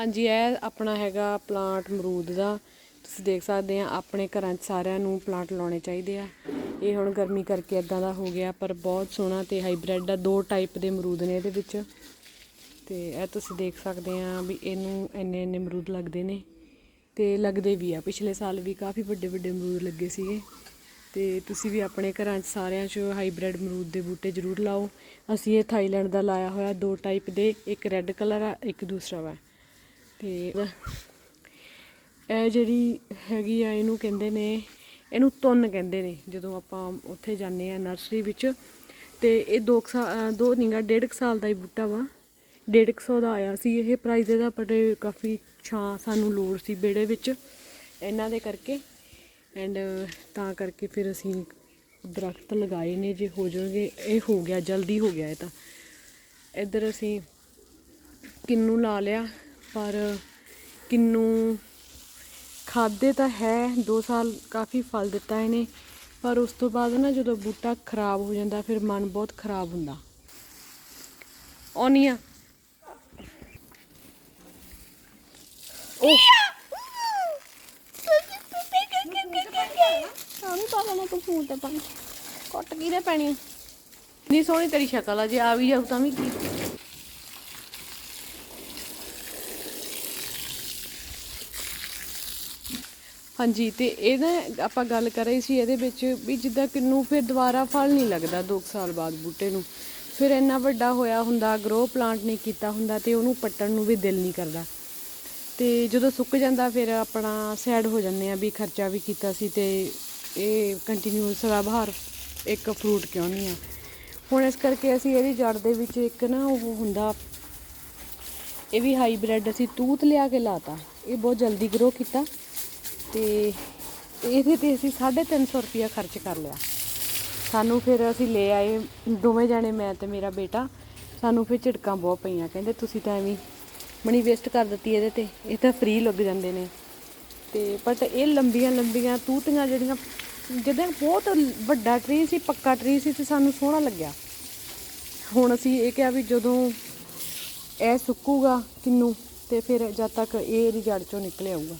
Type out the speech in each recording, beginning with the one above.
ਹਾਂਜੀ, ਇਹ ਆਪਣਾ ਹੈਗਾ ਪਲਾਂਟ ਅਮਰੂਦ ਦਾ। ਤੁਸੀਂ ਦੇਖ ਸਕਦੇ ਆ, ਆਪਣੇ ਘਰਾਂ 'ਚ ਸਾਰਿਆਂ ਨੂੰ ਪਲਾਂਟ ਲਾਉਣੇ ਚਾਹੀਦੇ ਆ। ਇਹ ਹੁਣ ਗਰਮੀ ਕਰਕੇ ਇਦਾਂ ਦਾ ਹੋ ਗਿਆ, ਪਰ ਬਹੁਤ ਸੋਹਣਾ ਤੇ ਹਾਈਬ੍ਰਿਡ ਆ, ਦੋ ਟਾਈਪ ਦੇ ਅਮਰੂਦ ਨੇ ਇਹਦੇ ਵਿੱਚ। ਤੇ ਇਹ ਤੁਸੀਂ ਦੇਖ ਸਕਦੇ ਆ ਵੀ ਇਹਨੂੰ ਇੰਨੇ ਇੰਨੇ ਅਮਰੂਦ ਲੱਗਦੇ ਨੇ। ਤੇ ਲੱਗਦੇ ਵੀ ਆ, ਪਿਛਲੇ ਸਾਲ ਵੀ ਕਾਫੀ ਵੱਡੇ ਵੱਡੇ ਅਮਰੂਦ ਲੱਗੇ ਸੀਗੇ। ਤੇ ਤੁਸੀਂ ਵੀ ਆਪਣੇ ਘਰਾਂ 'ਚ ਸਾਰਿਆਂ 'ਚ ਹਾਈਬ੍ਰਿਡ ਅਮਰੂਦ ਦੇ ਬੂਟੇ ਜ਼ਰੂਰ ਲਾਓ। ਅਸੀਂ ਇਹ ਥਾਈਲੈਂਡ ਦਾ ਲਾਇਆ ਹੋਇਆ ਦੋ ਟਾਈਪ ਦੇ, ਇੱਕ ਰੈੱਡ ਕਲਰ ਆ, ਇੱਕ ਦੂਸਰਾ ਵਾ। ਤੇ ਇਹ ਜਿਹੜੀ ਹੈਗੀ ਆ, ਇਹਨੂੰ ਕਹਿੰਦੇ ਨੇ, ਇਹਨੂੰ ਤੁੰਨ ਕਹਿੰਦੇ ਨੇ, ਜਦੋਂ ਆਪਾਂ ਉੱਥੇ ਜਾਂਦੇ ਆ ਨਰਸਰੀ ਵਿੱਚ। ਤੇ ਇਹ ਦੋ ਕੁ ਸਾਲ ਦੋ ਨਹੀਂਗਾ ਡੇਢ ਕੁ ਸਾਲ ਦਾ ਹੀ ਬੂਟਾ ਵਾ। ਡੇਢ ਕੁ ਸੌ ਦਾ ਆਇਆ ਸੀ ਇਹ ਪ੍ਰਾਈਸ ਇਹਦਾ, ਪਰ ਕਾਫੀ ਛਾਂ ਸਾਨੂੰ ਲੋੜ ਸੀ ਬੇੜੇ ਵਿੱਚ ਇਹਨਾਂ ਦੇ ਕਰਕੇ। ਐਂਡ ਤਾਂ ਕਰਕੇ ਫਿਰ ਅਸੀਂ ਦਰਖਤ ਲਗਾਏ ਨੇ, ਜੇ ਹੋ ਜਾਣਗੇ, ਇਹ ਹੋ ਗਿਆ, ਜਲਦੀ ਹੋ ਗਿਆ ਇਹ ਤਾਂ। ਇੱਧਰ ਅਸੀਂ ਕਿੰਨੂ ਲਾ ਲਿਆ। ਪਰ ਕਿੰਨੂ ਖਾਦੇ ਤਾਂ ਹੈ 2 ਸਾਲ ਕਾਫੀ ਫਲ ਦਿੱਤਾ ਇਹਨੇ ਪਰ ਉਸ ਤੋਂ ਬਾਅਦ ਨਾ ਜਦੋਂ ਬੂਟਾ ਖਰਾਬ ਹੋ ਜਾਂਦਾ ਫਿਰ ਮਨ ਬਹੁਤ ਖਰਾਬ ਹੁੰਦਾ। ਔਨੀਆ ਉਹ ਸਾਨੂੰ ਤਾਂ ਨਾ ਤੂੰ ਫੋਨ ਤੇ ਪਾਣੀ ਕੱਟ ਕੀ ਦੇ ਪੈਣੀ ਨਹੀਂ ਸੋਹਣੀ ਤੇਰੀ ਸ਼ਕਲ ਆ ਜੇ ਆ ਵੀ ਜਾਊ ਤਾਂ ਵੀ ਕੀ? ਹਾਂਜੀ, ਤੇ ਇਹ ਨਾ ਆਪਾਂ ਗੱਲ ਕਰ ਰਹੇ ਸੀ ਇਹਦੇ ਵਿੱਚ ਵੀ ਜਿੱਦਾਂ ਕਿੰਨੂ ਫਿਰ ਦੁਬਾਰਾ ਫਲ ਨਹੀਂ ਲੱਗਦਾ 2 ਸਾਲ ਬਾਅਦ ਬੂਟੇ ਨੂੰ। ਫਿਰ ਇੰਨਾ ਵੱਡਾ ਹੋਇਆ ਹੁੰਦਾ ਗਰੋ ਪਲਾਂਟ ਨਹੀਂ ਕੀਤਾ ਹੁੰਦਾ ਤੇ ਉਹਨੂੰ ਪੱਟਣ ਨੂੰ ਵੀ ਦਿਲ ਨਹੀਂ ਕਰਦਾ। ਤੇ ਜਦੋਂ ਸੁੱਕ ਜਾਂਦਾ ਫਿਰ ਆਪਣਾ ਸੈਡ ਹੋ ਜਾਂਦੇ ਆ ਵੀ ਖਰਚਾ ਵੀ ਕੀਤਾ ਸੀ ਤੇ ਇਹ ਕੰਟੀਨਿਊ ਸਦਾ ਬਹਾਰ ਇੱਕ ਫਰੂਟ ਕਿਉਂ ਨਹੀਂ ਆ। ਹੁਣ ਇਸ ਕਰਕੇ ਅਸੀਂ ਇਹਦੀ ਜੜ ਦੇ ਵਿੱਚ ਇੱਕ ਨਾ ਉਹ ਹੁੰਦਾ, ਇਹ ਵੀ ਹਾਈਬ੍ਰਿਡ ਅਸੀਂ ਤੂਤ ਲਿਆ ਕੇ ਲਾਤਾ। ਇਹ ਬਹੁਤ ਜਲਦੀ ਗਰੋ ਕੀਤਾ। ਤੇ ਇਹਦੇ ਤੇ ਅਸੀਂ 350 ਰੁਪਇਆ ਖਰਚ ਕਰ ਲਿਆ। ਸਾਨੂੰ ਫਿਰ ਅਸੀਂ ਲੈ ਆਏ, ਦੋਵੇਂ ਜਾਣੇ, ਮੈਂ ਤੇ ਮੇਰਾ ਬੇਟਾ। ਸਾਨੂੰ ਫਿਰ ਝਿੜਕਾਂ ਬਹੁਤ ਪਈਆਂ, ਕਹਿੰਦੇ ਤੁਸੀਂ ਤਾਂ ਐਵੇਂ ਮਨੀ ਵੇਸਟ ਕਰ ਦਿੱਤੀ ਇਹਦੇ ਤੇ, ਇਹ ਤਾਂ ਫ੍ਰੀ ਲੱਗ ਜਾਂਦੇ ਨੇ। ਤੇ ਬਟ ਇਹ ਲੰਬੀਆਂ ਲੰਬੀਆਂ ਤੂਤੀਆਂ ਜਿਹੜੀਆਂ ਜਦੋਂ ਬਹੁਤ ਵੱਡਾ ਟਰੀ ਸੀ, ਪੱਕਾ ਟਰੀ ਸੀ ਤੇ ਸਾਨੂੰ ਸੋਹਣਾ ਲੱਗਿਆ। ਹੁਣ ਅਸੀਂ ਇਹ ਕਿਹਾ ਵੀ ਜਦੋਂ ਇਹ ਸੁੱਕੂਗਾ ਕਿੰਨੂ, ਤੇ ਫਿਰ ਜਦ ਤੱਕ ਇਹ ਇਹਦੀ ਜੜ ਚੋਂ ਨਿਕਲ ਆਊਗਾ।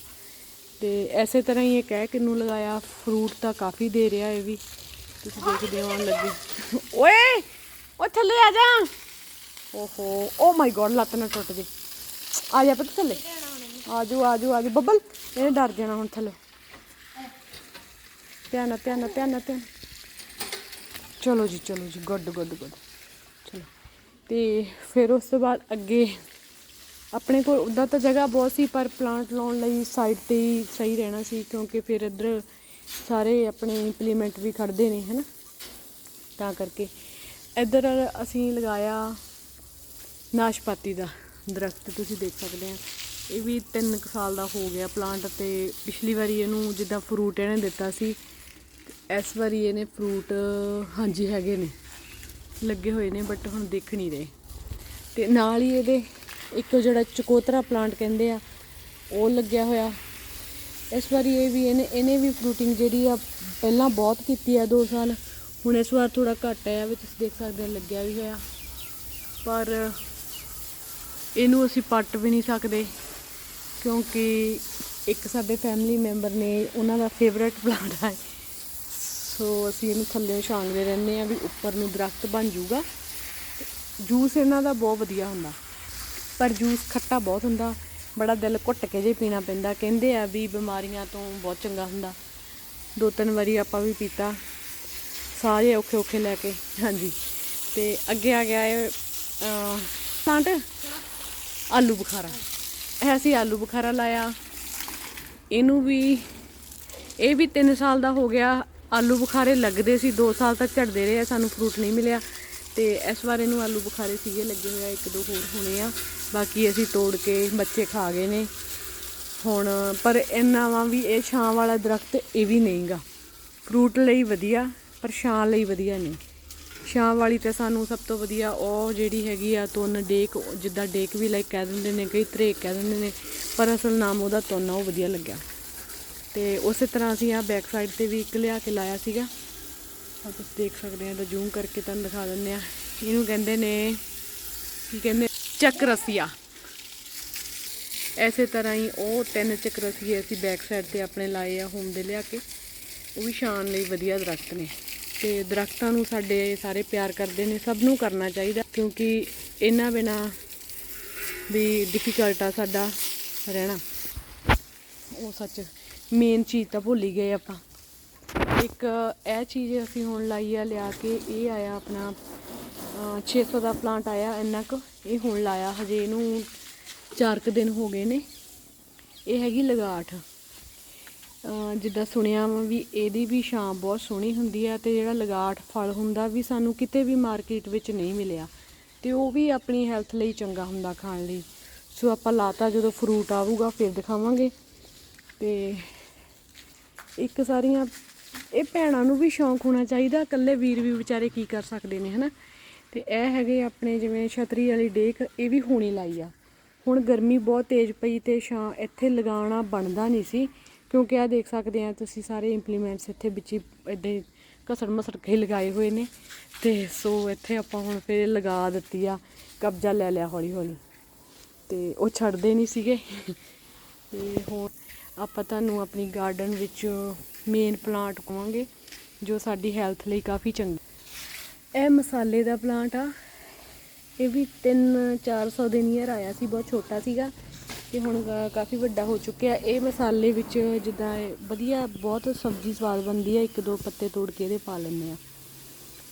ਤੇ ਐਸੇ ਤਰ੍ਹਾਂ ਹੀ ਇਹ ਕਹਿ ਕਿੰਨੂ ਲਗਾਇਆ ਫਰੂਟ ਤਾਂ ਕਾਫੀ ਦੇ ਰਿਹਾ ਇਹ ਵੀ। ਤੁਸੀਂ ਦੇਖਦੇ ਹੋ, ਆਉਣ ਓਏ ਓ ਥੱਲੇ ਆ ਜਾ। ਓਹੋ ਓ ਮਾਈ ਗੋਡ ਲੱਤ ਨਾ ਟੁੱਟ ਜੇ। ਆ ਜਾ ਪੁੱਤ ਥੱਲੇ। ਆਜੋ ਆਜੋ ਆਜੋ। ਬੱਬਲ, ਇਹਨੇ ਡਰ ਜਾਣਾ ਹੁਣ ਥੱਲੇ। ਧਿਆਨ ਨਾਲ ਧਿਆਨ ਨਾਲ ਧਿਆਨ ਨਾਲ, ਧਿਆਨ ਚਲੋ ਜੀ ਚਲੋ ਜੀ। ਗੁੱਡ ਗੁੱਡ ਗੁੱਡ ਚਲੋ। ਤੇ ਫਿਰ ਉਸ ਤੋਂ ਬਾਅਦ ਅੱਗੇ ਆਪਣੇ ਕੋਲ ਉੱਦਾਂ ਤਾਂ ਜਗ੍ਹਾ ਬਹੁਤ ਸੀ, ਪਰ ਪਲਾਂਟ ਲਾਉਣ ਲਈ ਸਾਈਡ ਤੇ ਹੀ ਸਹੀ ਰਹਿਣਾ ਸੀ, ਕਿਉਂਕਿ ਫਿਰ ਇੱਧਰ ਸਾਰੇ ਆਪਣੇ ਇੰਪਲੀਮੈਂਟ ਵੀ ਖੜਦੇ ਨੇ, ਹਨਾ? ਤਾਂ ਕਰਕੇ। ਇੱਧਰ ਅਸੀਂ ਲਗਾਇਆ ਨਾਸ਼ਪਾਤੀ ਦਾ ਦਰਖਤ, ਤੁਸੀਂ ਦੇਖ ਸਕਦੇ ਆ। ਇਹ ਵੀ 3 ਸਾਲ ਦਾ ਹੋ ਗਿਆ ਪਲਾਂਟ ਤੇ। ਪਿਛਲੀ ਵਾਰੀ ਇਹਨੂੰ ਜਿੱਦਾਂ ਫਰੂਟ ਇਹਨੇ ਦਿੱਤਾ ਸੀ, ਇਸ ਵਾਰੀ ਇਹਨੇ ਫਰੂਟ ਹਾਂਜੀ ਹੈਗੇ ਨੇ, ਲੱਗੇ ਹੋਏ ਨੇ ਬਟ ਹੁਣ ਦੇਖ ਨਹੀਂ ਰਹੇ। ਤੇ ਨਾਲ ਹੀ ਇਹਦੇ ਇੱਕ ਜਿਹੜਾ ਚਕੋਤਰਾ ਪਲਾਂਟ ਕਹਿੰਦੇ ਆ, ਉਹ ਲੱਗਿਆ ਹੋਇਆ। ਇਸ ਵਾਰੀ ਇਹ ਵੀ ਇਹਨੇ ਇਹਨੇ ਵੀ ਫਰੂਟਿੰਗ ਜਿਹੜੀ ਆ ਪਹਿਲਾਂ ਬਹੁਤ ਕੀਤੀ ਆ 2 ਸਾਲ। ਹੁਣ ਇਸ ਵਾਰ ਥੋੜਾ ਘੱਟ ਆਇਆ ਵੀ ਤੁਸੀਂ ਦੇਖ ਸਕਦੇ ਆ, ਲੱਗਿਆ ਵੀ ਹੋਇਆ। ਪਰ ਇਹਨੂੰ ਅਸੀਂ ਪੱਟ ਵੀ ਨਹੀਂ ਸਕਦੇ, ਕਿਉਂਕਿ ਇੱਕ ਸਾਡੇ ਫੈਮਿਲੀ ਮੈਂਬਰ ਨੇ ਉਹਨਾਂ ਦਾ ਫੇਵਰੇਟ ਪਲਾਂਟ ਹੈ ਸੋ ਅਸੀਂ ਇਹਨੂੰ ਥੱਲੇ ਛਾਂਗਦੇ ਰਹਿੰਦੇ ਆ ਵੀ ਉੱਪਰ ਨੂੰ ਦਰਖਤ ਬਣ ਜਾਊਗਾ। ਜੂਸ ਇਹਨਾਂ ਦਾ ਬਹੁਤ ਵਧੀਆ ਹੁੰਦਾ। ਪਰ ਜੂਸ ਖੱਟਾ ਬਹੁਤ ਹੁੰਦਾ, ਬੜਾ ਦਿਲ ਘੁੱਟ ਕੇ ਜੇ ਪੀਣਾ ਪੈਂਦਾ। ਕਹਿੰਦੇ ਆ ਵੀ ਬਿਮਾਰੀਆਂ ਤੋਂ ਬਹੁਤ ਚੰਗਾ ਹੁੰਦਾ। ਦੋ ਤਿੰਨ ਵਾਰੀ ਆਪਾਂ ਵੀ ਪੀਤਾ। ਸਾਰੇ ਔਖੇ ਔਖੇ ਲੈ ਕੇ। ਹਾਂਜੀ। ਤੇ ਅੱਗੇ ਆ ਗਿਆ ਇਹ ਸਾਂਟ ਆਲੂ ਬੁਖਾਰਾ। ਇਹ ਅਸੀਂ ਆਲੂ ਬੁਖਾਰਾ ਲਾਇਆ। ਇਹਨੂੰ ਵੀ, ਇਹ ਵੀ 3 ਸਾਲ ਦਾ ਹੋ ਗਿਆ। ਆਲੂ ਬੁਖਾਰੇ ਲੱਗਦੇ ਸੀ। 2 ਸਾਲ ਤੱਕ ਝੜਦੇ ਰਹੇ। ਸਾਨੂੰ ਫਰੂਟ ਨਹੀਂ ਮਿਲਿਆ। ਤੇ ਇਸ ਵਾਰ ਇਹਨੂੰ ਆਲੂ ਬੁਖਾਰੇ ਸੀਗੇ, ਲੱਗੇ ਹੋਇਆ ਇੱਕ ਦੋ ਹੋਰ ਹੋਣੇ ਆ। ਬਾਕੀ ਅਸੀਂ ਤੋੜ ਕੇ ਬੱਚੇ ਖਾ ਗਏ ਨੇ। ਹੁਣ, ਪਰ ਇੰਨਾ ਵਾ ਵੀ ਇਹ ਛਾਂ ਵਾਲਾ ਦਰਖਤ ਇਹ ਵੀ ਨਹੀਂਗਾ। ਫਰੂਟ ਲਈ ਵਧੀਆ, ਪਰ ਛਾਂ ਲਈ ਵਧੀਆ ਨਹੀਂ। ਛਾਂ ਵਾਲੀ ਤੇ ਸਾਨੂੰ ਸਭ ਤੋਂ ਵਧੀਆ ਉਹ ਜਿਹੜੀ ਹੈਗੀ ਆ ਤੁੰਨ ਡੇਕ, ਜਿੱਦਾਂ ਡੇਕ ਵੀ ਲਾਈਕ ਕਹਿ ਦਿੰਦੇ ਨੇ, ਕਈ ਤਰੇਕ ਕਹਿ ਦਿੰਦੇ ਨੇ, ਪਰ ਅਸਲ ਨਾਮ ਉਹਦਾ ਤੁੰਨ ਆ, ਉਹ ਵਧੀਆ ਲੱਗਿਆ। ਤੇ ਉਸੇ ਤਰ੍ਹਾਂ ਅਸੀਂ ਆ ਬੈਕ ਸਾਈਡ ਤੇ ਵੀ ਇੱਕ ਲਿਆ ਕੇ ਲਾਇਆ ਸੀਗਾ। ਆ ਤੁਸੀਂ ਦੇਖ ਸਕਦੇ ਆ ਤਾਂ ਜ਼ੂਮ ਕਰਕੇ ਤੁਹਾਨੂੰ ਦਿਖਾ ਦਿੰਦੇ ਆ। ਇਹਨੂੰ ਕਹਿੰਦੇ ਨੇ, ਕੀ ਕਹਿੰਦੇ? ਚੱਕ ਰਸੀਆ ਐਸੇ ਤਰ੍ਹਾਂ ਹੀ ਉਹ ਤਿੰਨ ਚੱਕਰਸੀਏ ਅਸੀਂ ਬੈਕ ਸਾਈਡ ਤੇ ਆਪਣੇ ਲਾਏ ਆ ਹੋਮ ਦੇ ਲਿਆ ਕੇ। ਉਹ ਵੀ ਸ਼ਾਨ ਲਈ ਵਧੀਆ ਦਰਖਤ ਨੇ। ਤੇ ਦਰਖਤਾਂ ਨੂੰ ਸਾਡੇ ਸਾਰੇ ਪਿਆਰ ਕਰਦੇ ਨੇ, ਸਭ ਨੂੰ ਕਰਨਾ ਚਾਹੀਦਾ, ਕਿਉਂਕਿ ਇਹਨਾਂ ਬਿਨਾ ਵੀ ਡਿਫਿਕਲਟ ਆ ਸਾਡਾ ਰਹਿਣਾ। ਉਹ ਸੱਚ ਮੇਨ ਚੀਜ਼ ਤਾਂ ਭੁੱਲ ਹੀ ਗਏ ਆਪਾਂ। ਇੱਕ ਇਹ ਚੀਜ਼ ਅਸੀਂ ਹੁਣ ਲਾਈ ਆ, ਲਿਆ ਕੇ ਇਹ ਆਇਆ ਆਪਣਾ, ਅਹ 600 ਦਾ ਪਲਾਂਟ ਆਇਆ ਇੰਨਾ ਕੁ, ਇਹ ਹੁਣ ਲਾਇਆ, ਹਜੇ ਇਹਨੂੰ 4 ਕੁ ਦਿਨ ਹੋ ਗਏ ਨੇ। ਇਹ ਹੈਗੀ ਲਗਾਠ। ਜਿੱਦਾਂ ਸੁਣਿਆ ਵਾ ਵੀ ਇਹਦੀ ਵੀ ਛਾਂ ਬਹੁਤ ਸੋਹਣੀ ਹੁੰਦੀ ਹੈ ਤੇ ਜਿਹੜਾ ਲਗਾਠ ਫਲ ਹੁੰਦਾ ਵੀ ਸਾਨੂੰ ਕਿਤੇ ਵੀ ਮਾਰਕੀਟ ਵਿੱਚ ਨਹੀਂ ਮਿਲਿਆ। ਤੇ ਉਹ ਵੀ ਆਪਣੀ ਹੈਲਥ ਲਈ ਚੰਗਾ ਹੁੰਦਾ ਖਾਣ ਲਈ। ਸੋ ਆਪਾਂ ਲਾਤਾ, ਜਦੋਂ ਫਰੂਟ ਆਊਗਾ ਫਿਰ ਦਿਖਾਵਾਂਗੇ। ਤੇ ਇੱਕ ਸਾਰੀਆਂ ਇਹ ਭੈਣਾਂ ਨੂੰ ਵੀ ਸ਼ੌਂਕ ਹੋਣਾ ਚਾਹੀਦਾ, ਇਕੱਲੇ ਵੀਰ ਵੀ ਵਿਚਾਰੇ ਕੀ ਕਰ ਸਕਦੇ ਨੇ, ਹਨਾ? ਤੇ ਇਹ ਹੈਗੇ ਆਪਣੇ ਜਿਵੇਂ ਛਤਰੀ ਵਾਲੀ ਡੇਕ, ਇਹ ਵੀ ਹੋਣੀ ਲਾਈ ਆ। ਹੁਣ ਗਰਮੀ ਬਹੁਤ ਤੇਜ਼ ਪਈ ਤੇ ਛਾਂ ਇੱਥੇ ਲਗਾਉਣਾ ਬਣਦਾ ਨਹੀਂ ਸੀ, ਕਿਉਂਕਿ ਆ ਦੇਖ ਸਕਦੇ ਆ ਤੁਸੀਂ ਸਾਰੇ ਇੰਪਲੀਮੈਂਟਸ ਇੱਥੇ ਵਿੱਚ ਹੀ ਇਦਾਂ ਘਸੜ ਮਸੜ ਕੇ ਲਗਾਏ ਹੋਏ ਨੇ। ਤੇ ਸੋ ਇੱਥੇ ਆਪਾਂ ਹੁਣ ਫਿਰ ਲਗਾ ਦਿੱਤੀ ਆ, ਕਬਜ਼ਾ ਲੈ ਲਿਆ ਹੌਲੀ ਹੌਲੀ ਤੇ ਉਹ ਛੱਡਦੇ ਨਹੀਂ ਸੀਗੇ। ਤੇ ਹੁਣ ਆਪਾਂ ਤੁਹਾਨੂੰ ਆਪਣੀ ਗਾਰਡਨ ਵਿੱਚ ਮੇਨ ਪਲਾਂਟ ਕਵਾਂਗੇ, ਜੋ ਸਾਡੀ ਹੈਲਥ ਲਈ ਕਾਫੀ ਚੰਗਾ ਇਹ ਮਸਾਲੇ ਦਾ ਪਲਾਂਟ ਆ। ਇਹ ਵੀ 3-400 ਦੇ ਨੀਅਰ ਆਇਆ ਸੀ, ਬਹੁਤ ਛੋਟਾ ਸੀਗਾ ਤੇ ਹੁਣ ਕਾਫੀ ਵੱਡਾ ਹੋ ਚੁੱਕਿਆ। ਇਹ ਮਸਾਲੇ ਵਿੱਚ ਜਿੱਦਾਂ ਇਹ ਵਧੀਆ, ਬਹੁਤ ਸਬਜ਼ੀ ਸਵਾਦ ਬਣਦੀ ਆ, ਇੱਕ ਦੋ ਪੱਤੇ ਤੋੜ ਕੇ ਇਹਦੇ ਪਾ ਲੈਂਦੇ ਆ।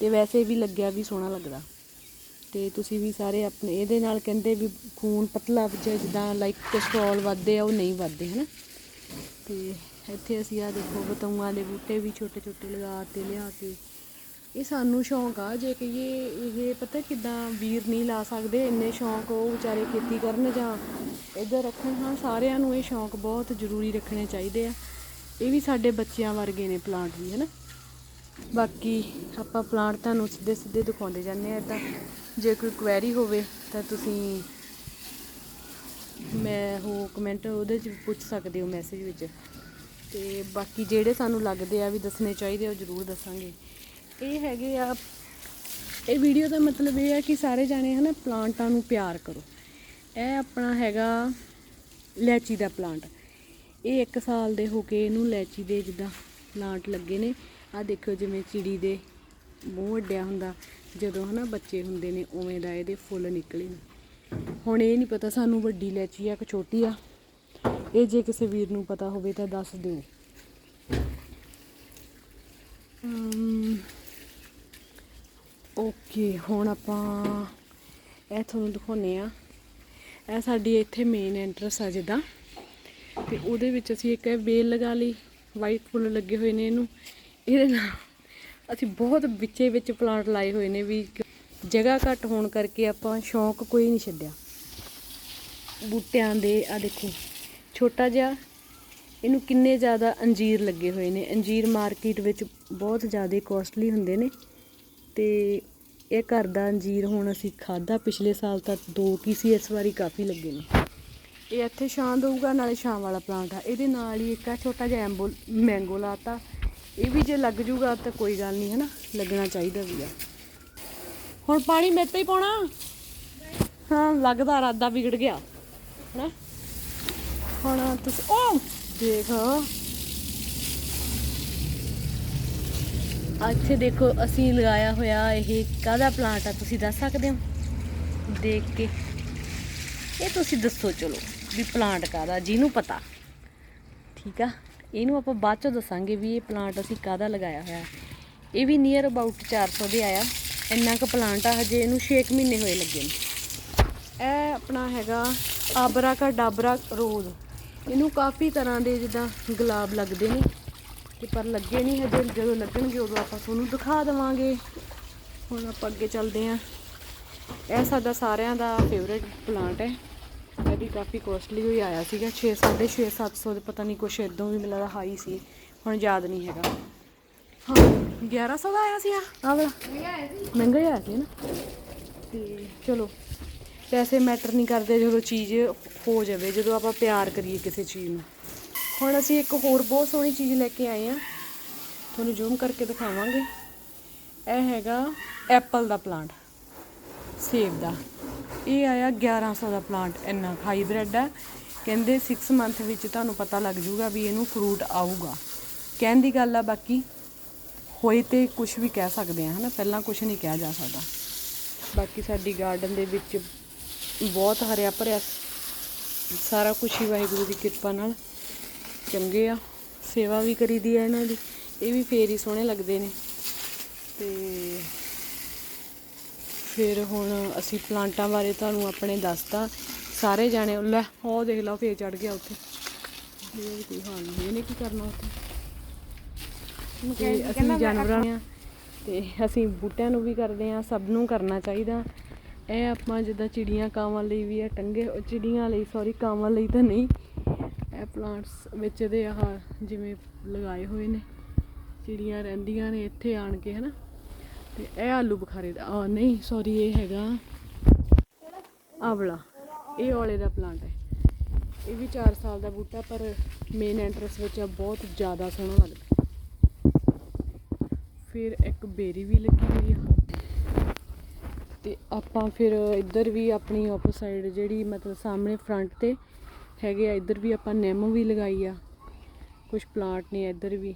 ਤੇ ਵੈਸੇ ਵੀ ਲੱਗਿਆ ਵੀ ਸੋਹਣਾ ਲੱਗਦਾ। ਤੇ ਤੁਸੀਂ ਵੀ ਸਾਰੇ ਆਪਣੇ, ਇਹਦੇ ਨਾਲ ਕਹਿੰਦੇ ਵੀ ਖੂਨ ਪਤਲਾ ਵਿੱਚ ਜਿੱਦਾਂ ਲਾਈਕ ਕੋਲੇਸਟ੍ਰੋਲ ਵੱਧਦੇ ਆ, ਉਹ ਨਹੀਂ ਵੱਧਦੇ, ਹਨਾ? ਤੇ ਇੱਥੇ ਅਸੀਂ ਆ ਦੇਖੋ ਬਤੌਆਂ ਦੇ ਬੂਟੇ ਵੀ ਛੋਟੇ ਛੋਟੇ ਲਗਾ ਤੇ ਲਿਆ ਕੇ। ਇਹ ਸਾਨੂੰ ਸ਼ੌਂਕ ਆ, ਜੇ ਕਹੀਏ ਇਹ ਪਤਾ ਕਿਦਾਂ ਵੀਰ ਨਹੀਂ ਲਾ ਸਕਦੇ, ਇੰਨੇ ਸ਼ੌਂਕ ਉਹ ਵਿਚਾਰੇ ਖੇਤੀ ਕਰਨ ਜਾਂ ਇੱਧਰ ਰੱਖਣ, ਹਾਂ ਸਾਰਿਆਂ ਨੂੰ ਇਹ ਸ਼ੌਂਕ ਬਹੁਤ ਜ਼ਰੂਰੀ ਰੱਖਣੇ ਚਾਹੀਦੇ ਆ। ਇਹ ਵੀ ਸਾਡੇ ਬੱਚਿਆਂ ਵਰਗੇ ਨੇ ਪਲਾਂਟ ਵੀ, ਹਨਾ? ਬਾਕੀ ਆਪਾਂ ਪਲਾਂਟ ਤੁਹਾਨੂੰ ਸਿੱਧੇ ਸਿੱਧੇ ਦਿਖਾਉਂਦੇ ਜਾਂਦੇ ਆ ਤਾਂ ਜੇ ਕੋਈ ਕੁਐਰੀ ਹੋਵੇ ਤਾਂ ਤੁਸੀਂ ਮੈਂ ਉਹ ਕਮੈਂਟ ਉਹਦੇ 'ਚ ਪੁੱਛ ਸਕਦੇ ਹੋ ਮੈਸੇਜ ਵਿੱਚ। ਤੇ ਬਾਕੀ ਜਿਹੜੇ ਸਾਨੂੰ ਲੱਗਦੇ ਆ ਵੀ ਦੱਸਣੇ ਚਾਹੀਦੇ ਆ, ਉਹ ਜ਼ਰੂਰ ਦੱਸਾਂਗੇ। ਇਹ ਹੈਗੇ ਆ, ਇਹ ਵੀਡੀਓ ਦਾ ਮਤਲਬ ਇਹ ਆ ਕਿ ਸਾਰੇ ਜਾਣੇ ਹਨਾ ਪਲਾਂਟਾਂ ਨੂੰ ਪਿਆਰ ਕਰੋ। ਇਹ ਆਪਣਾ ਹੈਗਾ ਲੈਚੀ ਦਾ ਪਲਾਂਟ। ਇਹ 1 ਸਾਲ ਦੇ ਹੋ ਕੇ ਇਹਨੂੰ ਲੈਚੀ ਦੇ ਜਿੱਦਾਂ ਪਲਾਂਟ ਲੱਗੇ ਨੇ। ਆ ਦੇਖੋ ਜਿਵੇਂ ਚਿੜੀ ਦੇ ਮੂੰਹ ਵੱਡਿਆ ਹੁੰਦਾ, ਜਦੋਂ ਹਨਾ ਬੱਚੇ ਹੁੰਦੇ ਨੇ ਉਵੇਂ ਦਾ ਇਹਦੇ ਫੁੱਲ ਨਿਕਲੇ ਨੇ। ਹੁਣ ਇਹ ਨਹੀਂ ਪਤਾ ਸਾਨੂੰ ਵੱਡੀ ਲੈਚੀ ਆ ਕਿ ਛੋਟੀ ਆ। ਇਹ ਜੇ ਕਿਸੇ ਵੀਰ ਨੂੰ ਪਤਾ ਹੋਵੇ ਤਾਂ ਦੱਸ ਦਿਓ। ਓਕੇ ਹੁਣ ਆਪਾਂ ਇਹ ਤੁਹਾਨੂੰ ਦਿਖਾਉਨੇ ਆ ਇਹ ਸਾਡੀ ਇੱਥੇ ਮੇਨ ਐਂਟਰਸ ਆ ਜਿੱਦਾਂ। ਤੇ ਉਹਦੇ ਵਿੱਚ ਅਸੀਂ ਇੱਕ ਵੇਲ ਲਗਾ ਲਈ ਵਾਈਟ ਫੁੱਲ ਲੱਗੇ ਹੋਏ ਨੇ ਇਹਨੂੰ। ਇਹਦੇ ਨਾਲ ਅਸੀਂ ਬਹੁਤ ਵਿੱਚੇ ਵਿੱਚ ਪਲਾਂਟ ਲਾਏ ਹੋਏ ਨੇ ਵੀ ਜਗ੍ਹਾ ਘੱਟ ਹੋਣ ਕਰਕੇ ਆਪਾਂ ਸ਼ੌਂਕ ਕੋਈ ਨਹੀਂ ਛੱਡਿਆ। ਬੂਟਿਆਂ ਦੇ ਆ ਦੇਖੋ। ਛੋਟਾ ਜਿਹਾ, ਇਹਨੂੰ ਕਿੰਨੇ ਜ਼ਿਆਦਾ ਅੰਜੀਰ ਲੱਗੇ ਹੋਏ ਨੇ। ਅੰਜੀਰ ਮਾਰਕੀਟ ਵਿੱਚ ਬਹੁਤ ਜ਼ਿਆਦਾ ਕੋਸਟਲੀ ਹੁੰਦੇ ਨੇ ਤੇ ਇਹ ਘਰ ਦਾ ਅੰਜੀਰ ਹੁਣ ਅਸੀਂ ਖਾਦਾ ਪਿਛਲੇ ਸਾਲ ਤਾਂ ਦੋ ਕੀ ਸੀ, ਇਸ ਵਾਰੀ ਕਾਫੀ ਲੱਗੇ ਨੇ। ਇਹ ਇੱਥੇ ਛਾਂ ਦਊਗਾ, ਨਾਲੇ ਛਾਂ ਵਾਲਾ ਪਲਾਂਟ ਆ। ਇਹਦੇ ਨਾਲ ਹੀ ਇੱਕ ਆ ਛੋਟਾ ਜਿਹਾ ਐਂਬੋ ਮੈਂਗੋ ਲਾਤਾ। ਇਹ ਵੀ ਜੇ ਲੱਗ ਜੂਗਾ ਤਾਂ ਕੋਈ ਗੱਲ ਨਹੀਂ ਹੈ ਨਾ ਲੱਗਣਾ ਚਾਹੀਦਾ ਵੀ ਆ। ਹੁਣ ਪਾਣੀ ਮੇਰੇ ਹੀ ਪਾਉਣਾ? ਹਾਂ, ਲੱਗਦਾ, ਇਰਾਦਾ ਵਿਗੜ ਗਿਆ, ਹਨਾ? ਹੁਣ ਤੁਸੀਂ। ਓ, ਦੇਖ। ਇੱਥੇ ਦੇਖੋ, ਅਸੀਂ ਲਗਾਇਆ ਹੋਇਆ ਇਹ ਕਾਹਦਾ ਪਲਾਂਟ ਆ, ਤੁਸੀਂ ਦੱਸ ਸਕਦੇ ਹੋ? ਦੇਖ ਕੇ। ਇਹ ਤੁਸੀਂ ਦੱਸੋ ਚਲੋ ਵੀ ਪਲਾਂਟ ਕਾਹਦਾ, ਜਿਹਨੂੰ ਪਤਾ। ਠੀਕ ਆ? ਇਹਨੂੰ ਆਪਾਂ ਬਾਅਦ ਚੋਂ ਦੱਸਾਂਗੇ ਵੀ ਇਹ ਪਲਾਂਟ ਅਸੀਂ ਕਾਹਦਾ ਲਗਾਇਆ ਹੋਇਆ। ਇਹ ਵੀ ਨੀਅਰ ਅਬਾਊਟ 400 ਦੇ ਆਇਆ। ਇੰਨਾ ਕੁ ਪਲਾਂਟ ਆ, ਹਜੇ ਇਹਨੂੰ 6 ਮਹੀਨੇ ਹੋਏ ਲੱਗੇ ਨੇ। ਇਹ ਆਪਣਾ ਹੈਗਾ ਆਬਰਾ ਕਾ ਡਾਬਰਾ ਰੋਜ਼। ਇਹਨੂੰ ਕਾਫੀ ਤਰ੍ਹਾਂ ਦੇ ਜਿੱਦਾਂ ਗੁਲਾਬ ਲੱਗਦੇ ਨੇ ਤੇ ਪਰ ਲੱਗੇ ਨਹੀਂ ਹਜੇ ਜਦੋਂ ਲੱਗਣਗੇ ਉਦੋਂ ਆਪਾਂ ਤੁਹਾਨੂੰ ਦਿਖਾ ਦੇਵਾਂਗੇ। ਹੁਣ ਆਪਾਂ ਅੱਗੇ ਚੱਲਦੇ ਆਂ ਇਹ ਸਾਡਾ ਸਾਰਿਆਂ ਦਾ ਫੇਵਰੇਟ ਪਲਾਂਟ ਹੈ। ਇਹ ਵੀ ਕਾਫੀ ਕੋਸਟਲੀ ਹੋਈ ਆਇਆ ਸੀਗਾ। 6 6.5 700 ਦੇ ਪਤਾ ਨਹੀਂ ਕੁਛ ਇਦੋਂ ਵੀ ਮਿਲਦਾ ਹਾਈ ਸੀ। ਹੁਣ ਯਾਦ ਨਹੀਂ ਹੈਗਾ। ਹਾਂ 1100 ਦਾ ਆਇਆ ਸੀ ਆ। ਆਹ ਵਾਲਾ। ਮਹਿੰਗਾ ਆਇਆ ਸੀ ਨਾ। ਤੇ ਚਲੋ। ਪੈਸੇ ਮੈਟਰ ਨਹੀਂ ਕਰਦੇ ਜਦੋਂ ਚੀਜ਼ ਹੋ ਜਾਵੇ, ਜਦੋਂ ਆਪਾਂ ਪਿਆਰ ਕਰੀਏ ਕਿਸੇ ਚੀਜ਼ ਨੂੰ। ਹੁਣ ਅਸੀਂ ਇੱਕ ਹੋਰ ਬਹੁਤ ਸੋਹਣੀ ਚੀਜ਼ ਲੈ ਕੇ ਆਏ ਆ ਤੁਹਾਨੂੰ ਜ਼ੂਮ ਕਰਕੇ ਦਿਖਾਵਾਂਗੇ। ਇਹ ਹੈਗਾ ਐਪਲ ਦਾ ਪਲਾਂਟ, ਸੇਬ ਦਾ। ਇਹ ਆਇਆ 1100 ਦਾ ਪਲਾਂਟ, ਇੰਨਾ ਹਾਈਬ੍ਰਿਡ ਹੈ। ਕਹਿੰਦੇ 6 ਮੰਥ ਵਿੱਚ ਤੁਹਾਨੂੰ ਪਤਾ ਲੱਗ ਜੂਗਾ ਵੀ ਇਹਨੂੰ ਫਰੂਟ ਆਊਗਾ। ਕਹਿਣ ਦੀ ਗੱਲ ਆ, ਬਾਕੀ ਹੋਏ ਤੇ ਕੁਝ ਵੀ ਕਹਿ ਸਕਦੇ ਆ, ਹਨਾ? ਪਹਿਲਾਂ ਕੁਝ ਨਹੀਂ ਕਿਹਾ ਜਾ ਸਕਦਾ। ਬਾਕੀ ਸਾਡੀ ਗਾਰਡਨ ਦੇ ਵਿੱਚ ਬਹੁਤ ਹਰਿਆ ਭਰਿਆ ਸਾਰਾ ਕੁਝ ਹੀ ਵਾਹਿਗੁਰੂ ਦੀ ਕਿਰਪਾ ਨਾਲ ਚੰਗੇ ਆ, ਸੇਵਾ ਵੀ ਕਰੀਦੀ ਆ ਇਹਨਾਂ ਦੀ, ਇਹ ਵੀ ਫੇਰ ਹੀ ਸੋਹਣੇ ਲੱਗਦੇ ਨੇ। ਤੇ ਫਿਰ ਹੁਣ ਅਸੀਂ ਪਲਾਂਟਾਂ ਬਾਰੇ ਤੁਹਾਨੂੰ ਆਪਣੇ ਦੱਸਤਾ, ਸਾਰੇ ਜਾਣੇ, ਲੈ, ਉਹ ਦੇਖ ਲਓ, ਫੇਰ ਚੜ ਗਿਆ ਉੱਥੇ। ਇਹ ਕੋਈ ਹਾਲ ਨਹੀਂ, ਇਹਨੇ ਕੀ ਕਰਨਾ ਉੱਥੇ? ਤੇ ਅਸੀਂ ਜਾਨਵਰਾਂ ਤੇ ਅਸੀਂ ਬੂਟਿਆਂ ਨੂੰ ਵੀ ਕਰਦੇ ਆ, ਸਭ ਨੂੰ ਕਰਨਾ ਚਾਹੀਦਾ। ਇਹ ਆਪਾਂ ਜਿੱਦਾਂ ਚਿੜੀਆਂ ਕਾਵਾਂ ਲਈ ਵੀ ਆ ਟੰਗੇ ਚਿੜੀਆਂ ਲਈ ਸੌਰੀ ਕਾਵਾਂ ਲਈ ਤਾਂ ਨਹੀਂ। ਇਹ ਪਲਾਂਟਸ ਵਿੱਚ ਦੇ ਆਹ ਜਿਵੇਂ ਲਗਾਏ ਹੋਏ ਨੇ ਚਿੜੀਆਂ ਰਹਿੰਦੀਆਂ ਨੇ ਇੱਥੇ ਆਣ ਕੇ ਹਨਾ। ਤੇ ਇਹ ਆਲੂ ਬੁਖਾਰੇ ਦਾ ਆ ਨਹੀਂ ਸੌਰੀ ਇਹ ਹੈਗਾ ਆਵਲਾ। ਇਹ ਔਲੇ ਦਾ ਪਲਾਂਟ ਹੈ। ਇਹ ਵੀ 4 ਸਾਲ ਦਾ ਬੂਟਾ ਪਰ ਮੇਨ ਐਂਟਰਸ ਵਿੱਚ ਆ, ਬਹੁਤ ਜ਼ਿਆਦਾ ਸੋਹਣਾ ਲੱਗਦਾ। ਫਿਰ ਇੱਕ ਬੇਰੀ ਵੀ ਲੱਗੀ ਹੋਈ ਆ। ਤੇ ਆਪਾਂ ਫਿਰ ਇੱਧਰ ਵੀ ਆਪਣੀ ਆਪੋਸਾਈਡ ਜਿਹੜੀ ਮਤਲਬ ਸਾਹਮਣੇ ਫਰੰਟ ਤੇ ਹੈਗੇ ਆ, ਇੱਧਰ ਵੀ ਆਪਾਂ ਨਿੰਮ ਵੀ ਲਗਾਈ ਆ। ਕੁਝ ਪਲਾਂਟ ਨੇ ਇੱਧਰ ਵੀ।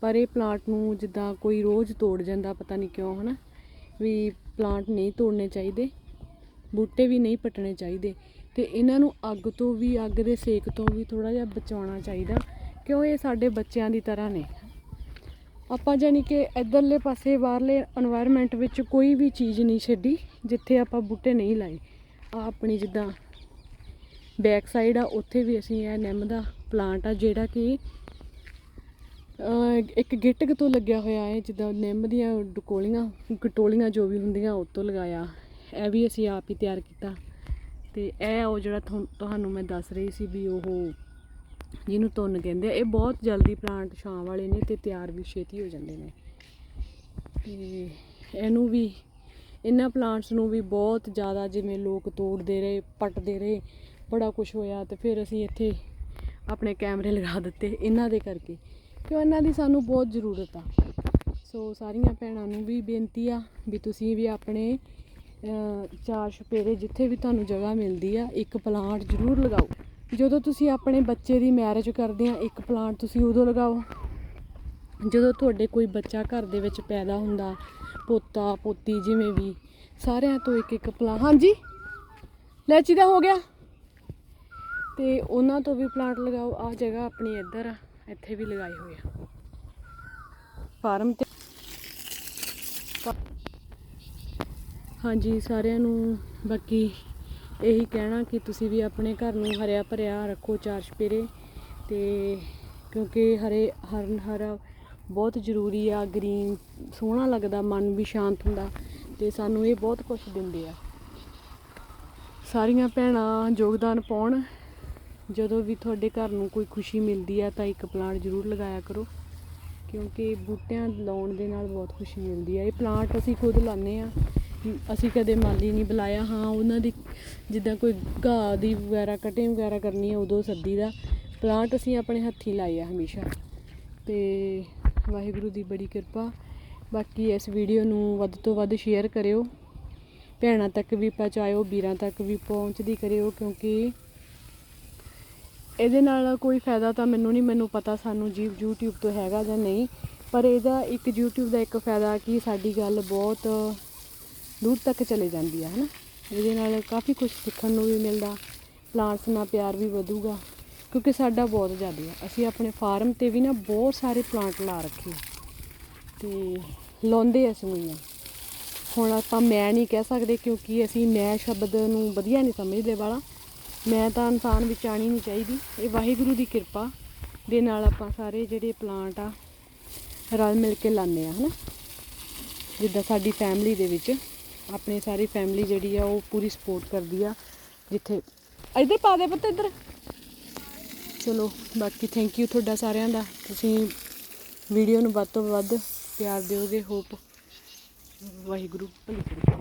ਪਰ ਇਹ ਪਲਾਂਟ ਨੂੰ ਜਿੱਦਾਂ ਕੋਈ ਰੋਜ਼ ਤੋੜ ਜਾਂਦਾ, ਪਤਾ ਨਹੀਂ ਕਿਉਂ, ਹਨਾ? ਵੀ ਪਲਾਂਟ ਨਹੀਂ ਤੋੜਨੇ ਚਾਹੀਦੇ, ਬੂਟੇ ਵੀ ਨਹੀਂ ਪੱਟਣੇ ਚਾਹੀਦੇ। ਤੇ ਇਹਨਾਂ ਨੂੰ ਅੱਗ ਤੋਂ ਵੀ, ਅੱਗ ਦੇ ਸੇਕ ਤੋਂ ਵੀ ਥੋੜਾ ਜਿਹਾ ਬਚਾਉਣਾ ਚਾਹੀਦਾ, ਕਿਉਂ ਇਹ ਸਾਡੇ ਬੱਚਿਆਂ ਦੀ ਤਰ੍ਹਾਂ ਨੇ ਆਪਾਂ ਜਾਨੀ ਕਿ ਇਧਰਲੇ ਪਾਸੇ ਬਾਹਰਲੇ এনवायरमेंट ਵਿੱਚ ਕੋਈ ਵੀ ਚੀਜ਼ ਨਹੀਂ ਛੱਡੀ, ਜਿੱਥੇ ਆਪਾਂ ਬੂਟੇ ਨਹੀਂ ਲਾਏ। ਆ ਆਪਣੀ ਜਿੱਦਾਂ ਬੈਕ ਸਾਈਡ ਆ, ਉੱਥੇ ਵੀ ਅਸੀਂ ਇਹ ਨਿੰਮ ਦਾ ਪਲਾਂਟ ਆ, ਜਿਹੜਾ ਕਿ ਇੱਕ ਗਿੱਟਕ ਤੋਂ ਲੱਗਿਆ ਹੋਇਆ ਹੈ, ਜਿੱਦਾਂ ਨਿੰਮ ਦੀਆਂ ਡਕੋਲੀਆਂ, ਕਟੋਲੀਆਂ ਜੋ ਵੀ ਹੁੰਦੀਆਂ, ਉਹ ਤੋਂ ਲਗਾਇਆ। ਇਹ ਵੀ ਅਸੀਂ ਆਪ ਹੀ ਤਿਆਰ ਕੀਤਾ। ਤੇ ਇਹ ਉਹ ਜਿਹੜਾ ਤੁਹਾਨੂੰ ਮੈਂ ਦੱਸ ਰਹੀ ਸੀ ਵੀ ਉਹ ਜਿਹਨੂੰ ਤੁੰਨ ਕਹਿੰਦੇ ਆ, ਇਹ ਬਹੁਤ ਜਲਦੀ ਪਲਾਂਟ ਛਾਂ ਵਾਲੇ ਨੇ ਤੇ ਤਿਆਰ ਵੀ ਛੇਤੀ ਹੋ ਜਾਂਦੇ ਨੇ। ਤੇ ਇਹਨੂੰ ਵੀ, ਇਹਨਾਂ ਪਲਾਂਟਸ ਨੂੰ ਵੀ ਬਹੁਤ ਜ਼ਿਆਦਾ ਜਿਵੇਂ ਲੋਕ ਤੋੜਦੇ ਰਹੇ, ਪੱਟਦੇ ਰਹੇ, ਬੜਾ ਕੁਝ ਹੋਇਆ ਤੇ ਫਿਰ ਅਸੀਂ ਇੱਥੇ ਆਪਣੇ ਕੈਮਰੇ ਲਗਾ ਦਿੱਤੇ ਇਹਨਾਂ ਦੇ ਕਰਕੇ ਕਿਉਂ ਇਹਨਾਂ ਦੀ ਸਾਨੂੰ ਬਹੁਤ ਜ਼ਰੂਰਤ ਆ। ਸੋ ਸਾਰੀਆਂ ਭੈਣਾਂ ਨੂੰ ਵੀ ਬੇਨਤੀ ਆ ਵੀ ਤੁਸੀਂ ਵੀ ਆਪਣੇ ਚਾਰ ਛਪੇਰੇ ਜਿੱਥੇ ਵੀ ਤੁਹਾਨੂੰ ਜਗ੍ਹਾ ਮਿਲਦੀ ਆ, ਇੱਕ ਪਲਾਂਟ ਜ਼ਰੂਰ ਲਗਾਓ। ਜਦੋਂ ਤੁਸੀਂ ਆਪਣੇ ਬੱਚੇ ਦੀ ਮੈਰਿਜ ਕਰਦੇ ਆ, ਇੱਕ ਪਲਾਂਟ ਤੁਸੀਂ ਉਦੋਂ ਲਗਾਓ। ਜਦੋਂ ਤੁਹਾਡੇ ਕੋਈ ਬੱਚਾ ਘਰ ਦੇ ਵਿੱਚ ਪੈਦਾ ਹੁੰਦਾ, ਪੋਤਾ, ਪੋਤੀ ਜਿਵੇਂ ਵੀ, ਸਾਰਿਆਂ ਤੋਂ ਇੱਕ ਇੱਕ ਪਲਾਂਟ ਹਾਂਜੀ? ਲੈਚੀ ਦਾ ਹੋ ਗਿਆ। ਤੇ ਉਹਨਾਂ ਤੋਂ ਵੀ ਪਲਾਂਟ ਲਗਾਓ। ਆ ਜਗ੍ਹਾ ਆਪਣੀ ਇੱਧਰ ਆ, ਇੱਥੇ ਵੀ ਲਗਾਏ ਹੋਏ ਆ। ਫਾਰਮ ਤੇ ਹਾਂਜੀ, ਸਾਰਿਆਂ ਨੂੰ ਬਾਕੀ ਇਹੀ ਕਹਿਣਾ ਕਿ ਤੁਸੀਂ ਵੀ ਆਪਣੇ ਘਰ ਨੂੰ ਹਰਿਆ ਭਰਿਆ ਰੱਖੋ ਚਾਰ ਚਪੇਰੇ ਤੇ ਕਿਉਂਕਿ ਹਰੇ ਹਰਨ ਹਰਾ ਬਹੁਤ ਜ਼ਰੂਰੀ ਆ ਗ੍ਰੀਨ ਸੋਹਣਾ ਲੱਗਦਾ, ਮਨ ਵੀ ਸ਼ਾਂਤ ਹੁੰਦਾ ਤੇ ਸਾਨੂੰ ਇਹ ਬਹੁਤ ਕੁਝ ਦਿੰਦੇ ਆ। ਸਾਰੀਆਂ ਭੈਣਾਂ ਯੋਗਦਾਨ ਪਾਉਣ, ਜਦੋਂ ਵੀ ਤੁਹਾਡੇ ਘਰ ਨੂੰ ਕੋਈ ਖੁਸ਼ੀ ਮਿਲਦੀ ਆ ਤਾਂ ਇੱਕ ਪਲਾਂਟ ਜ਼ਰੂਰ ਲਗਾਇਆ ਕਰੋ, ਕਿਉਂਕਿ ਬੂਟਿਆਂ ਲਾਉਣ ਦੇ ਨਾਲ ਬਹੁਤ ਖੁਸ਼ੀ ਮਿਲਦੀ ਆ। ਇਹ ਪਲਾਂਟ ਅਸੀਂ ਖੁਦ ਲਾਉਂਦੇ ਆ ਅਸੀਂ ਕਦੇ ਮਾਲੀ ਨਹੀਂ ਬੁਲਾਇਆ, ਹਾਂ, ਉਹਨਾਂ ਦੀ ਜਿੱਦਾਂ ਕੋਈ ਘਾਹ ਦੀ ਵਗੈਰਾ, ਕਟਿੰਗ ਵਗੈਰਾ ਕਰਨੀ ਹੈ, ਉਦੋਂ ਸੱਦੀ ਦਾ ਪਲਾਂਟ ਅਸੀਂ ਆਪਣੇ ਹੱਥੀਂ ਲਾਏ ਆ ਹਮੇਸ਼ਾ। ਤੇ ਵਾਹਿਗੁਰੂ ਦੀ ਬੜੀ ਕਿਰਪਾ। ਬਾਕੀ ਇਸ ਵੀਡੀਓ ਨੂੰ ਵੱਧ ਤੋਂ ਵੱਧ ਸ਼ੇਅਰ ਕਰਿਓ। ਭੈਣਾਂ ਤੱਕ ਵੀ ਪਹੁੰਚਾਇਓ, ਵੀਰਾਂ ਤੱਕ ਵੀ ਪਹੁੰਚਦੀ ਕਰਿਓ, ਕਿਉਂਕਿ ਇਹਦੇ ਨਾਲ ਕੋਈ ਫਾਇਦਾ ਤਾਂ ਮੈਨੂੰ ਨਹੀਂ, ਮੈਨੂੰ ਪਤਾ ਸਾਨੂੰ ਜੀ, YouTube ਤੋਂ ਹੈਗਾ ਜਾਂ ਨਹੀਂ, ਪਰ ਇਹਦਾ ਇੱਕ YouTube ਦਾ ਇੱਕ ਫਾਇਦਾ ਕਿ ਸਾਡੀ ਗੱਲ ਬਹੁਤ ਦੂਰ ਤੱਕ ਚਲੇ ਜਾਂਦੀ ਆ, ਹਨਾ? ਇਹਦੇ ਨਾਲ ਕਾਫੀ ਕੁਝ ਸਿੱਖਣ ਨੂੰ ਵੀ ਮਿਲਦਾ ਪਲਾਂਟਸ ਨਾਲ ਪਿਆਰ ਵੀ ਵਧੂਗਾ, ਕਿਉਂਕਿ ਸਾਡਾ ਬਹੁਤ ਜ਼ਿਆਦਾ ਆ। ਅਸੀਂ ਆਪਣੇ ਫਾਰਮ ਤੇ ਵੀ ਨਾ ਬਹੁਤ ਸਾਰੇ ਪਲਾਂਟ ਲਾ ਰੱਖੇ ਆ। ਤੇ ਲਾਉਂਦੇ ਅਸੀਂ ਵੀ ਹੁਣ ਆਪਾਂ ਮੈਂ ਨਹੀਂ ਕਹਿ ਸਕਦੇ ਕਿਉਂਕਿ ਅਸੀਂ ਮੈਂ ਸ਼ਬਦ ਨੂੰ ਵਧੀਆ ਨਹੀਂ ਸਮਝਦੇ ਵਾਲਾ। ਮੈਂ ਤਾਂ ਇਨਸਾਨ ਵਿੱਚ ਆਣੀ ਨਹੀਂ ਚਾਹੀਦੀ। ਇਹ ਵਾਹਿਗੁਰੂ ਦੀ ਕਿਰਪਾ ਦੇ ਨਾਲ ਆਪਾਂ ਸਾਰੇ ਜਿਹੜੇ ਪਲਾਂਟ ਆ, ਰਲ ਮਿਲ ਕੇ ਲਾਉਂਦੇ ਆ, ਹਨਾ? ਜਿੱਦਾਂ ਸਾਡੀ ਫੈਮਿਲੀ ਦੇ ਵਿੱਚ। ਆਪਣੀ ਸਾਰੀ ਫੈਮਿਲੀ ਜਿਹੜੀ ਆ ਉਹ ਪੂਰੀ ਸਪੋਰਟ ਕਰਦੀ ਆ, ਜਿੱਥੇ ਇੱਧਰ ਪਾ ਦੇ ਪੁੱਤ ਇੱਧਰ। ਚਲੋ, ਬਾਕੀ ਥੈਂਕ ਯੂ ਤੁਹਾਡਾ ਸਾਰਿਆਂ ਦਾ। ਤੁਸੀਂ ਵੀਡੀਓ ਨੂੰ ਵੱਧ ਤੋਂ ਵੱਧ ਪਿਆਰ ਦਿਓਗੇ ਹੋਪ ਵਾਹਿਗੁਰੂ। ਭਲੀ ਕਰੇ